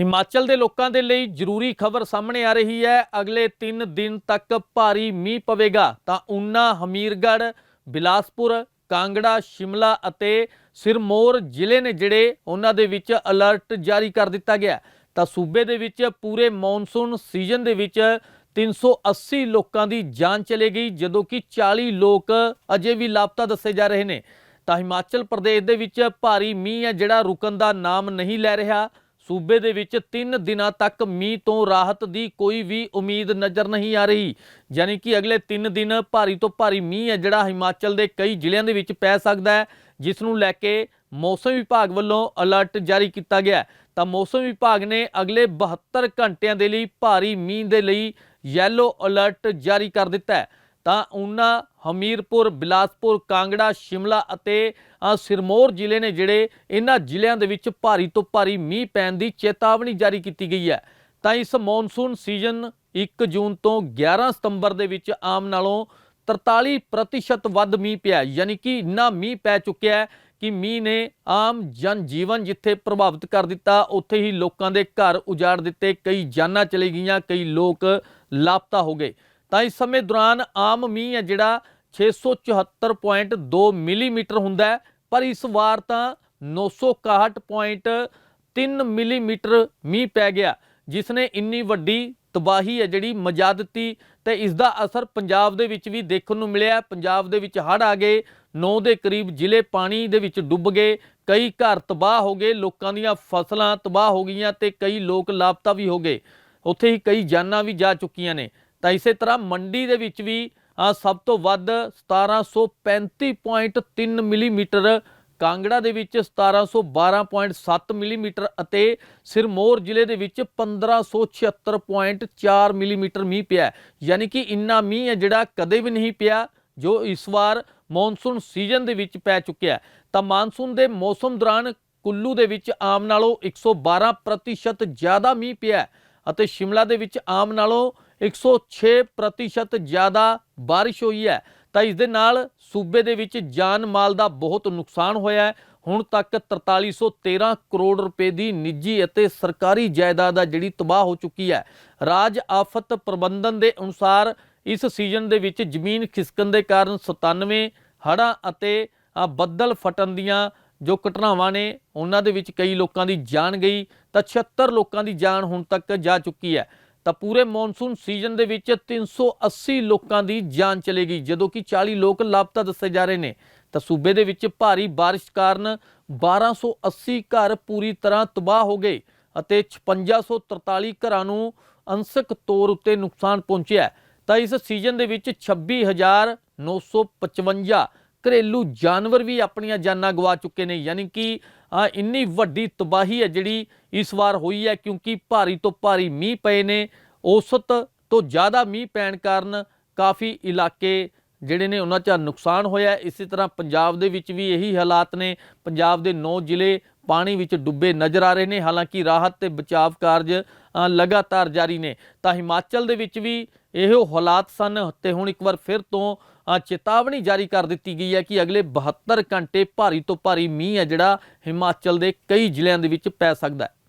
ਹਿਮਾਚਲ ਦੇ ਲੋਕਾਂ ਦੇ ਲਈ ਜ਼ਰੂਰੀ ਖਬਰ ਸਾਹਮਣੇ ਆ ਰਹੀ ਹੈ। ਅਗਲੇ 3 ਦਿਨ ਤੱਕ ਭਾਰੀ ਮੀਂਹ ਪਵੇਗਾ, ਤਾਂ ਉਨਾ ਹਮੀਰਗੜ੍ਹ, ਬਿਲਾਸਪੁਰ, ਕਾਂਗੜਾ, ਸ਼ਿਮਲਾ ਅਤੇ ਸਿਰਮੌਰ ਜ਼ਿਲ੍ਹੇ ਨੇ ਜਿਹੜੇ ਉਹਨਾਂ ਦੇ ਵਿੱਚ ਅਲਰਟ ਜਾਰੀ ਕਰ ਦਿੱਤਾ ਗਿਆ ਤਾਂ ਸੂਬੇ ਦੇ ਵਿੱਚ ਪੂਰੇ ਮੌਨਸੂਨ ਸੀਜ਼ਨ ਦੇ ਵਿੱਚ 380 ਲੋਕਾਂ ਦੀ ਜਾਨ ਚਲੇ ਗਈ, ਜਦੋਂ ਕਿ 40 ਲੋਕ ਅਜੇ ਵੀ ਲਾਪਤਾ ਦੱਸੇ ਜਾ ਰਹੇ ਨੇ। ਤਾਂ ਹਿਮਾਚਲ ਪ੍ਰਦੇਸ਼ ਦੇ ਵਿੱਚ ਭਾਰੀ ਮੀਂਹ ਹੈ ਜਿਹੜਾ ਰੁਕਣ ਦਾ ਨਾਮ ਨਹੀਂ ਲੈ ਰਿਹਾ। ਸੂਬੇ ਦੇ ਵਿੱਚ 3 ਦਿਨਾਂ ਤੱਕ ਮੀਂਹ ਤੋਂ ਰਾਹਤ ਦੀ ਕੋਈ ਵੀ ਉਮੀਦ ਨਜ਼ਰ ਨਹੀਂ ਆ ਰਹੀ। ਯਾਨੀ ਕਿ ਅਗਲੇ 3 ਦਿਨ ਭਾਰੀ ਤੋਂ ਭਾਰੀ ਮੀਂਹ ਹੈ, ਜਿਹੜਾ ਹਿਮਾਚਲ ਦੇ ਕਈ ਜ਼ਿਲ੍ਹਿਆਂ ਦੇ ਵਿੱਚ ਪੈ ਸਕਦਾ ਹੈ ਜਿਸ ਨੂੰ ਲੈ ਕੇ ਮੌਸਮ ਵਿਭਾਗ ਵੱਲੋਂ ਅਲਰਟ ਜਾਰੀ ਕੀਤਾ ਗਿਆ ਤਾਂ ਮੌਸਮ ਵਿਭਾਗ ਨੇ ਅਗਲੇ 72 ਘੰਟਿਆਂ ਦੇ ਲਈ ਭਾਰੀ ਮੀਂਹ ਦੇ ਲਈ ਯੈਲੋ ਅਲਰਟ ਜਾਰੀ ਕਰ ਦਿੱਤਾ ਹੈ। ਤਾਂ ਉਹਨਾਂ ਹਮੀਰਪੁਰ, ਬਿਲਾਸਪੁਰ, ਕਾਂਗੜਾ, ਸ਼ਿਮਲਾ ਅਤੇ ਸਿਰਮੌਰ ਜ਼ਿਲ੍ਹੇ ਨੇ ਜਿਹੜੇ ਇਹਨਾਂ ਜ਼ਿਲ੍ਹਿਆਂ ਦੇ ਵਿੱਚ ਭਾਰੀ ਤੋਂ ਭਾਰੀ ਮੀਂਹ ਪੈਣ ਦੀ ਚੇਤਾਵਨੀ ਜਾਰੀ ਕੀਤੀ ਗਈ ਹੈ। ਤਾਂ ਇਸ ਮੌਨਸੂਨ ਸੀਜ਼ਨ 1 ਜੂਨ ਤੋਂ 11 ਸਤੰਬਰ ਦੇ ਵਿੱਚ ਆਮ ਨਾਲੋਂ 43% ਵੱਧ ਮੀਂਹ ਪਿਆ ਯਾਨੀ ਕਿ ਇੰਨਾ ਮੀਂਹ ਪੈ ਚੁੱਕਿਆ ਹੈ ਕਿ ਮੀਂਹ ਨੇ ਆਮ ਜਨ ਜੀਵਨ ਜਿੱਥੇ ਪ੍ਰਭਾਵਿਤ ਕਰ ਦਿੱਤਾ, ਉੱਥੇ ਹੀ ਲੋਕਾਂ ਦੇ ਘਰ ਉਜਾੜ ਦਿੱਤੇ, ਕਈ ਜਾਨਾਂ ਚਲੇ ਗਈਆਂ, ਕਈ ਲੋਕ ਲਾਪਤਾ ਹੋ ਗਏ। ਤਾਂ ਇਸ ਸਮੇਂ ਦੌਰਾਨ ਆਮ ਮੀਂਹ ਹੈ ਜਿਹੜਾ 674.2 ਮਿਲੀਮੀਟਰ ਹੁੰਦਾ ਪਰ ਇਸ ਵਾਰ ਤਾਂ 961.3 ਮਿਲੀਮੀਟਰ ਮੀਂਹ ਪੈ ਗਿਆ ਜਿਸ ਨੇ ਇੰਨੀ ਵੱਡੀ ਤਬਾਹੀ ਹੈ ਜਿਹੜੀ ਮਜ਼ਾ ਦਿੱਤੀ ਤੇ ਇਸ ਦਾ ਅਸਰ ਪੰਜਾਬ ਦੇ ਵਿੱਚ ਵੀ ਦੇਖਣ ਨੂੰ ਮਿਲਿਆ। ਪੰਜਾਬ ਦੇ ਵਿੱਚ ਹੜ੍ਹ ਆ ਗਏ 9 ਦੇ ਕਰੀਬ ਜ਼ਿਲ੍ਹੇ ਪਾਣੀ ਦੇ ਵਿੱਚ ਡੁੱਬ ਗਏ, ਕਈ ਘਰ ਤਬਾਹ ਹੋ ਗਏ, ਲੋਕਾਂ ਦੀਆਂ ਫਸਲਾਂ ਤਬਾਹ ਹੋ ਗਈਆਂ ਤੇ ਕਈ ਲੋਕ ਲਾਪਤਾ ਵੀ ਹੋ ਗਏ। ਉੱਥੇ ਹੀ ਕਈ ਜਾਨਾਂ ਵੀ ਜਾ ਚੁੱਕੀਆਂ ਨੇ। ਤਾਂ ਇਸੇ ਤਰ੍ਹਾਂ ਮੰਡੀ ਦੇ ਵਿੱਚ ਵੀ ਸਭ ਤੋਂ ਵੱਧ 1735.3 ਮਿਲੀਮੀਟਰ, ਕਾਂਗੜਾ ਦੇ ਵਿੱਚ 1712.7 ਮਿਲੀਮੀਟਰ ਅਤੇ ਸਿਰਮੌਰ ਜ਼ਿਲ੍ਹੇ ਦੇ ਵਿੱਚ 1576.4 ਮਿਲੀਮੀਟਰ ਮੀਂਹ ਪਿਆ ਯਾਨੀ ਕਿ ਇੰਨਾ ਮੀਂਹ ਹੈ ਜਿਹੜਾ ਕਦੇ ਵੀ ਨਹੀਂ ਪਿਆ, ਜੋ ਇਸ ਵਾਰ ਮੌਨਸੂਨ ਸੀਜ਼ਨ ਦੇ ਵਿੱਚ ਪੈ ਚੁੱਕਿਆ ਤਾਂ ਮਾਨਸੂਨ ਦੇ ਮੌਸਮ ਦੌਰਾਨ ਕੁੱਲੂ ਦੇ ਵਿੱਚ ਆਮ ਨਾਲੋਂ 112% ਜ਼ਿਆਦਾ ਮੀਂਹ ਪਿਆ ਅਤੇ ਸ਼ਿਮਲਾ ਦੇ ਵਿੱਚ ਆਮ ਨਾਲੋਂ 106% ਜ਼ਿਆਦਾ ਬਾਰਿਸ਼ ਹੋਈ ਹੈ। ਤਾਂ ਇਸ ਦੇ ਨਾਲ ਸੂਬੇ ਦੇ ਵਿੱਚ ਜਾਨ ਮਾਲ ਦਾ ਬਹੁਤ ਨੁਕਸਾਨ ਹੋਇਆ ਹੈ। ਹੁਣ ਤੱਕ 4313 ਕਰੋੜ ਰੁਪਏ ਦੀ ਨਿੱਜੀ ਅਤੇ ਸਰਕਾਰੀ ਜਾਇਦਾਦ ਦਾ ਜਿਹੜੀ ਤਬਾਹ ਹੋ ਚੁੱਕੀ ਹੈ। ਰਾਜ ਆਫਤ ਪ੍ਰਬੰਧਨ ਦੇ ਅਨੁਸਾਰ ਇਸ ਸੀਜ਼ਨ ਦੇ ਵਿੱਚ ਜ਼ਮੀਨ ਖਿਸਕਣ ਦੇ ਕਾਰਨ 97 ਹੜ੍ਹਾਂ ਅਤੇ ਬੱਦਲ ਫਟਣ ਦੀਆਂ ਜੋ ਘਟਨਾਵਾਂ ਨੇ, ਉਹਨਾਂ ਦੇ ਵਿੱਚ ਕਈ ਲੋਕਾਂ ਦੀ ਜਾਨ ਗਈ। ਤਾਂ 76 ਲੋਕਾਂ ਦੀ ਜਾਨ ਹੁਣ ਤੱਕ ਜਾ ਚੁੱਕੀ ਹੈ। ਤਾਂ ਪੂਰੇ ਮੌਨਸੂਨ ਸੀਜ਼ਨ ਦੇ ਵਿੱਚ 380 ਲੋਕਾਂ ਦੀ ਜਾਨ ਚਲੇ ਗਈ। ਜਦੋਂ ਕਿ 40 ਲੋਕ ਲਾਪਤਾ ਦੱਸੇ ਜਾ ਰਹੇ ਨੇ, ਤਾਂ ਸੂਬੇ ਦੇ ਵਿੱਚ ਭਾਰੀ ਬਾਰਿਸ਼ ਕਾਰਨ 1280 ਘਰ ਪੂਰੀ ਤਰ੍ਹਾਂ ਤਬਾਹ ਹੋ ਗਏ ਅਤੇ 5643 ਘਰਾਂ ਨੂੰ ਅੰਸ਼ਕ ਤੌਰ ਉੱਤੇ ਨੁਕਸਾਨ ਪਹੁੰਚਿਆ ਤਾਂ ਇਸ ਸੀਜ਼ਨ ਦੇ ਵਿੱਚ 26955 ਘਰੇਲੂ ਜਾਨਵਰ ਵੀ ਆਪਣੀਆਂ ਜਾਨਾਂ ਗਵਾ ਚੁੱਕੇ ਨੇ, ਯਾਨੀ ਕਿ ਇੰਨੀ ਵੱਡੀ ਤਬਾਹੀ ਹੈ ਜਿਹੜੀ ਇਸ ਵਾਰ ਹੋਈ ਹੈ, ਕਿਉਂਕਿ ਭਾਰੀ ਤੋਂ ਭਾਰੀ ਮੀਂਹ ਪਏ ਨੇ। ਔਸਤ ਤੋਂ ਜ਼ਿਆਦਾ ਮੀਂਹ ਪੈਣ ਕਾਰਨ ਕਾਫੀ ਇਲਾਕੇ ਜਿਹੜੇ ਨੇ ਉਹਨਾਂ 'ਚ ਨੁਕਸਾਨ ਹੋਇਆ ਹੈ। ਇਸੇ ਤਰ੍ਹਾਂ ਪੰਜਾਬ ਦੇ ਵਿੱਚ ਵੀ ਇਹੀ ਹਾਲਾਤ ਨੇ। ਪੰਜਾਬ ਦੇ 9 ਜ਼ਿਲ੍ਹੇ ਪਾਣੀ ਵਿੱਚ ਡੁੱਬੇ ਨਜ਼ਰ ਆ ਰਹੇ ਨੇ। ਹਾਲਾਂਕਿ ਰਾਹਤ ਤੇ ਬਚਾਵ ਕਾਰਜ ਲਗਾਤਾਰ ਜਾਰੀ ਨੇ। ਤਾਂ ਹਿਮਾਚਲ ਦੇ ਵਿੱਚ ਵੀ ਇਹੋ ਹਾਲਾਤ ਸਨ ਤੇ ਹੁਣ ਇੱਕ ਵਾਰ ਫਿਰ ਤੋਂ ਚੇਤਾਵਨੀ ਜਾਰੀ ਕਰ ਦਿੱਤੀ ਗਈ ਹੈ ਕਿ ਅਗਲੇ 72 ਘੰਟੇ ਭਾਰੀ ਤੋਂ ਭਾਰੀ ਮੀਂਹ ਹੈ ਜਿਹੜਾ ਹਿਮਾਚਲ ਦੇ ਕਈ ਜ਼ਿਲ੍ਹਿਆਂ ਦੇ ਵਿੱਚ ਪੈ ਸਕਦਾ ਹੈ।